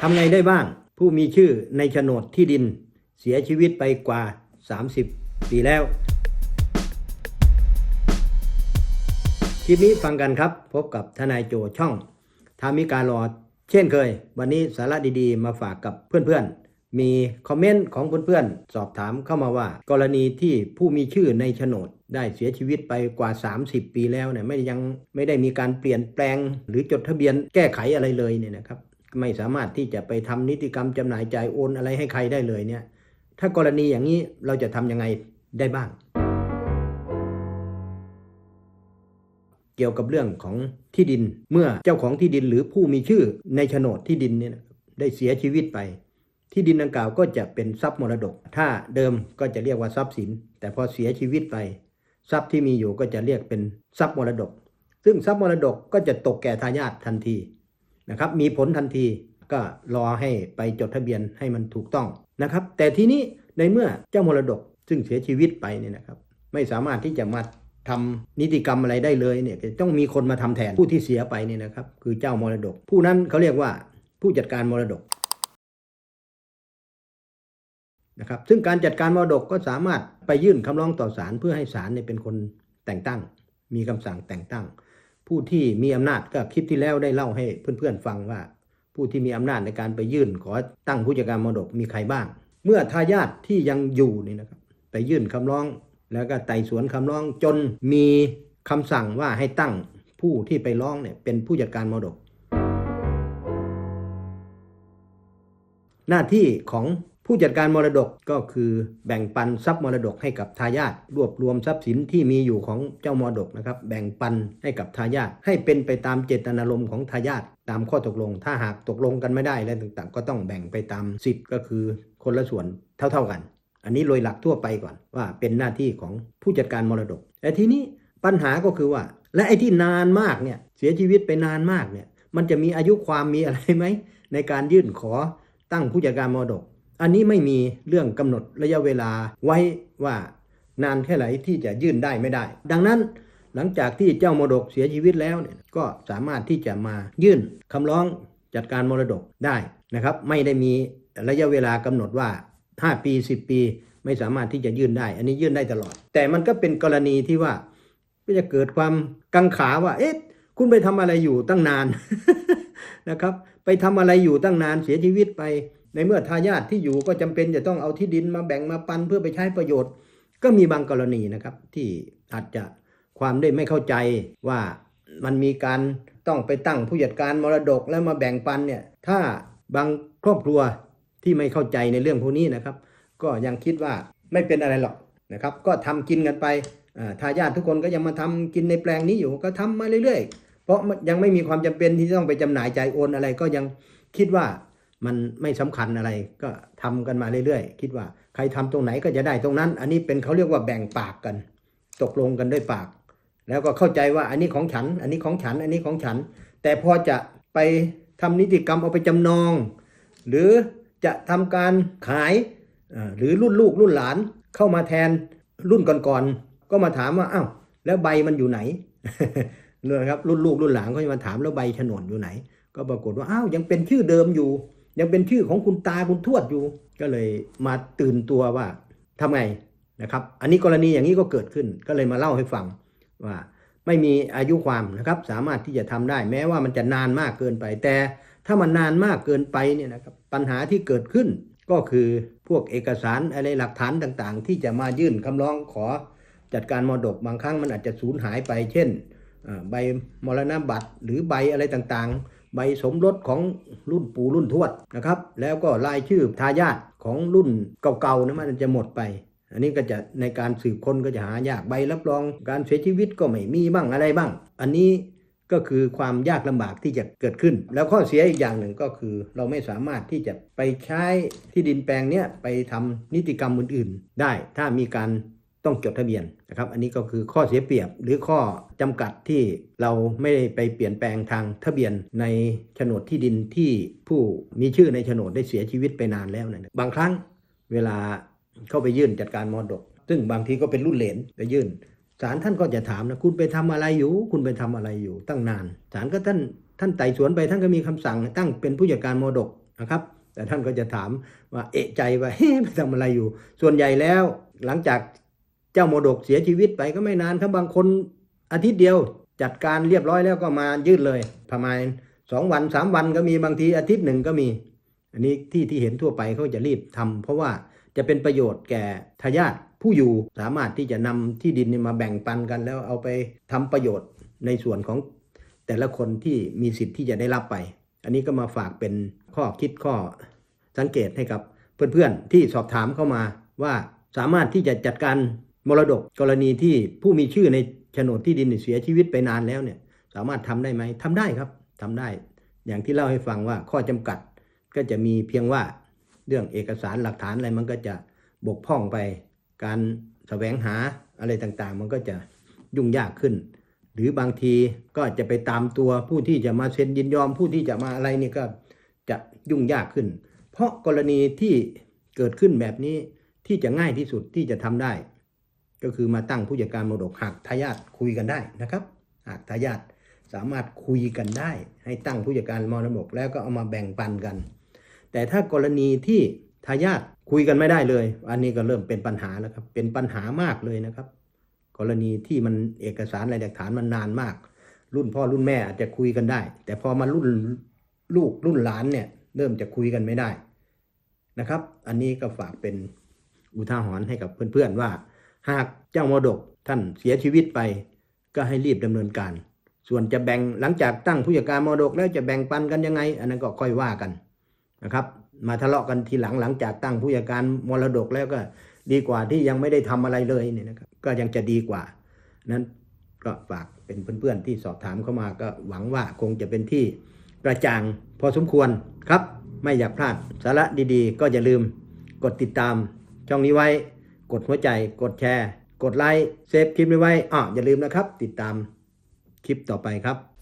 ทำไงได้บ้าง ผู้มีชื่อในโฉนดที่ดิน เสียชีวิตไปกว่า 30 ปีแล้ว คลิปนี้ฟังกันครับ พบกับทนายโจช่องทามิการรอเช่นเคย วันนี้สาระดีๆ มาฝากกับเพื่อนๆ มีคอมเมนต์ของเพื่อนๆ สอบถามเข้ามาว่า กรณีที่ผู้มีชื่อในโฉนดได้เสียชีวิตไปกว่า 30 ปีแล้วเนี่ยไม่ยังไม่ได้มีการเปลี่ยนแปลง หรือจดทะเบียนแก้ไขอะไรเลยเนี่ยนะครับ ไม่สามารถที่จะไปทำนิติกรรมจำหน่ายจ่ายโอนอะไรให้ใครได้เลยเนี่ย ถ้ากรณีอย่างนี้เราจะทำยังไงได้บ้าง เกี่ยวกับเรื่องของที่ดินเมื่อเจ้าของที่ดินหรือผู้มีชื่อในโฉนดที่ดินเนี่ยได้เสียชีวิตไป ที่ดินดังกล่าวก็จะเป็นทรัพย์มรดก ถ้าเดิมก็จะเรียกว่าทรัพย์สิน แต่พอเสียชีวิตไป ทรัพย์ที่มีอยู่ก็จะเรียกเป็นทรัพย์มรดก ซึ่งทรัพย์มรดกก็จะตกแก่ทายาททันที นะครับมีผลทันทีก็รอให้ไปจดทะเบียนให้มันถูกต้องนะครับ แต่ทีนี้ในเมื่อเจ้ามรดกซึ่งเสียชีวิตไปเนี่ยนะครับ ไม่สามารถที่จะมาทำนิติกรรมอะไรได้เลยเนี่ยต้องมีคนมาทำแทนผู้ที่เสียไปเนี่ยนะครับ คือเจ้ามรดก ผู้นั้นเขาเรียกว่าผู้จัดการมรดกนะครับซึ่งการจัดการมรดกก็สามารถไปยื่นคำร้องต่อศาลเพื่อให้ศาลเนี่ยเป็นคนแต่งตั้ง มีคำสั่งแต่งตั้ง ผู้ที่มีอำนาจก็คลิปที่แล้วได้เล่าให้เพื่อนๆฟังว่า ผู้ที่มีอำนาจในการไปยื่น ขอตั้งผู้จัดการมรดกมีใครบ้าง เมื่อทายาทที่ยังอยู่นี่นะครับไปยื่นคำร้อง แล้วก็ไต่สวนคำร้องจนมีคำสั่งว่าให้ตั้งผู้ที่ไปร้องเนี่ยเป็นผู้จัดการมรดก หน้าที่ของ ผู้จัดการมรดกก็คือแบ่งปันทรัพย์มรดกให้กับทายาทรวบรวมทรัพย์สินที่มีอยู่ของเจ้ามรดกนะครับ แบ่งปันให้กับทายาทให้เป็นไปตามเจตนารมณ์ของทายาทตามข้อตกลง ถ้าหากตกลงกันไม่ได้อะไรต่างๆ ก็ต้องแบ่งไปตามสิทธิ์ก็คือคนละส่วนเท่าๆกัน อันนี้โดยหลักทั่วไปก่อนว่าเป็นหน้าที่ของผู้จัดการมรดกแต่ทีนี้ปัญหาก็คือว่า และไอ้ที่นานมากเนี่ยเสียชีวิตไปนานมากเนี่ยมันจะมีอายุความมีอะไรไหมในการยื่นขอตั้งผู้จัดการมรดก อันนี้ไม่มีเรื่องกำหนดระยะเวลาไว้ว่านานแค่ไหนที่จะยื่นได้ไม่ได้ ดังนั้นหลังจากที่เจ้ามรดกเสียชีวิตแล้วเนี่ยก็สามารถที่จะมายื่นคำร้องจัดการมรดกได้นะครับ ไม่ได้มีระยะเวลากำหนดว่า 5 ปี 10 ปีไม่สามารถที่จะยื่นได้ อันนี้ยื่นได้ตลอด แต่มันก็เป็นกรณีที่ว่าก็จะเกิดความกังขาว่า เอ๊ะ คุณไปทำอะไรอยู่ตั้งนานนะครับ ไปทำอะไรอยู่ตั้งนานเสียชีวิตไป ในเมื่อทายาทที่อยู่ก็จำเป็นจะต้องเอาที่ดินมาแบ่งมาปันเพื่อไปใช้ประโยชน์ ก็มีบางกรณีนะครับ ที่อาจจะความได้ไม่เข้าใจว่ามันมีการต้องไปตั้งผู้จัดการมรดกแล้วมาแบ่งปันเนี่ยถ้าบางครอบครัวที่ไม่เข้าใจในเรื่องพวกนี้นะครับ ก็ยังคิดว่าไม่เป็นอะไรหรอกนะครับ ก็ทำกินกันไปทายาททุกคนก็ยังมาทำกินในแปลงนี้อยู่ก็ทำมาเรื่อยๆ เพราะยังไม่มีความจำเป็นที่ต้องไปจำหน่ายจ่ายโอนอะไรก็ยังคิดว่า มันไม่สำคัญอะไรก็ทำกันมาเรื่อยๆ คิดว่าใครทำตรงไหนก็จะได้ตรงนั้น อันนี้เป็นเขาเรียกว่าแบ่งปากกัน ตกลงกันด้วยปาก แล้วก็เข้าใจว่าอันนี้ของฉัน อันนี้ของฉัน อันนี้ของฉัน แต่พอจะไปทำนิติกรรมเอาไปจำนอง หรือจะทำการขายหรือรุ่นลูกรุ่นหลานเข้ามาแทนรุ่นก่อนๆก็มาถามว่าอ้าวแล้วใบมันอยู่ไหนเนี่ยนะครับรุ่นลูกรุ่นหลานก็จะมาถามแล้วใบโฉนดอยู่ไหน ก็ปรากฏว่าอ้าวยังเป็นชื่อเดิมอยู่ ยังเป็นชื่อของคุณตาคุณทวดอยู่ ก็เลยมาตื่นตัวว่าทำไงนะครับ อันนี้กรณีอย่างนี้ก็เกิดขึ้น ก็เลยมาเล่าให้ฟังว่าไม่มีอายุความนะครับสามารถที่จะทำได้แม้ว่ามันจะนานมากเกินไป แต่ถ้ามันนานมากเกินไปเนี่ยนะครับปัญหาที่เกิดขึ้นก็คือพวกเอกสารอะไรหลักฐานต่างๆ ที่จะมายื่นคำร้องขอจัดการมรดกบางครั้งมันอาจจะสูญหายไป เช่นใบมรณบัตรหรือใบอะไรต่างๆ ใบสมรสของรุ่นปู่รุ่นทวดนะครับ แล้วก็รายชื่อทายาทของรุ่นเก่าๆนะมันจะหมดไป อันนี้ก็จะในการสืบค้นก็จะหายากใบรับรอง การเสียชีวิตก็ไม่มีบ้างอะไรบ้าง อันนี้ก็คือความยากลำบากที่จะเกิดขึ้น แล้วข้อเสียอีกอย่างหนึ่งก็คือ เราไม่สามารถที่จะไปใช้ที่ดินแปลงเนี้ยไปทำนิติกรรมอื่นๆ ได้ถ้ามีการ ต้องจดทะเบียนนะครับอันนี้ก็คือข้อเสียเปรียบหรือข้อจำกัดที่เราไม่ได้ไปเปลี่ยนแปลงทางทะเบียนในโฉนดที่ดินที่ผู้มีชื่อในโฉนดได้เสียชีวิตไปนานแล้วนะบางครั้งเวลาเข้าไปยื่นจัดการมรดก ซึ่งบางทีก็เป็นรุ่นเหลนไปยื่นศาลท่านก็จะถามนะคุณไปทำอะไรอยู่ คุณไปทำอะไรอยู่ ตั้งนานศาลก็ท่านท่านไต่สวนไปท่านก็มีคำสั่ง ตั้งเป็นผู้จัดการมรดกนะครับ แต่ท่านก็จะถามว่าเอะใจว่าเฮ้ไปทำอะไรอยู่ ส่วนใหญ่แล้วหลังจาก เจ้ามรดกเสียชีวิตไปก็ไม่นานครับบางคนอาทิตย์เดียวจัดการเรียบร้อยแล้วก็มายื่นเลย ประมาณสองวันสามวันก็มีบางทีอาทิตย์หนึ่งก็มี อันนี้ที่ที่เห็นทั่วไปเขาจะรีบทำเพราะว่าจะเป็นประโยชน์แก่ทายาทผู้อยู่สามารถที่จะนำที่ดินนี่มาแบ่งปันกัน แล้วเอาไปทำประโยชน์ในส่วนของแต่ละคนที่มีสิทธิ์ที่จะได้รับไป อันนี้ก็มาฝากเป็นข้อคิดข้อสังเกตให้กับเพื่อนๆที่สอบถามเข้ามาว่าสามารถที่จะจัดการ มรดกกรณีที่ผู้มีชื่อในโฉนดที่ดินเสียชีวิตไปนานแล้วเนี่ยสามารถทำได้ไหมทำได้ครับทำได้ อย่างที่เล่าให้ฟังว่าข้อจำกัดก็จะมีเพียงว่าเรื่องเอกสารหลักฐานอะไรมันก็จะบกพร่องไปการแสวงหาอะไรต่างๆ มันก็จะยุ่งยากขึ้น หรือบางทีก็จะไปตามตัวผู้ที่จะมาเซ็นยินยอมผู้ที่จะมาอะไรนี่ก็จะยุ่งยากขึ้น เพราะกรณีที่เกิดขึ้นแบบนี้ที่จะง่ายที่สุดที่จะทำได้ ก็คือมาตั้งผู้จัดการมรดกหากทายาทคุยกันได้นะครับ หากทายาทสามารถคุยกันได้ ให้ตั้งผู้จัดการมรดกแล้วก็เอามาแบ่งปันกัน แต่ถ้ากรณีที่ทายาทคุยกันไม่ได้เลย อันนี้ก็เริ่มเป็นปัญหาแล้วครับ เป็นปัญหามากเลยนะครับ กรณีที่มันเอกสารอะไรหลักฐานมันนานมาก รุ่นพ่อรุ่นแม่อาจจะคุยกันได้ แต่พอมารุ่นลูกรุ่นหลานเนี่ยเริ่มจะคุยกันไม่ได้นะครับ อันนี้ก็ฝากเป็นอุทาหรณ์ให้กับเพื่อนๆว่า หากเจ้ามรดกท่านเสียชีวิตไป ก็ให้รีบดำเนินการ ส่วนจะแบ่งหลังจากตั้งผู้จัดการมรดกแล้วจะแบ่งปันกันยังไง อันนั้นก็ค่อยว่ากันนะครับ มาทะเลาะกันทีหลังหลังจากตั้งผู้จัดการมรดกแล้วก็ดีกว่าที่ยังไม่ได้ทำอะไรเลยเนี่ยนะครับก็ยังจะดีกว่า นั้นก็ฝากเป็นเพื่อนๆที่สอบถามเข้ามาก็หวังว่าคงจะเป็นที่กระจ่างพอสมควรครับ ไม่อยากพลาดสาระดีๆ ก็อย่าลืมกดติดตามช่องนี้ไว้ กดหัวใจ กดแชร์ กดไลค์ เซฟคลิปไว้ไว้อะอย่าลืมนะครับ ติดตามคลิปต่อไปครับ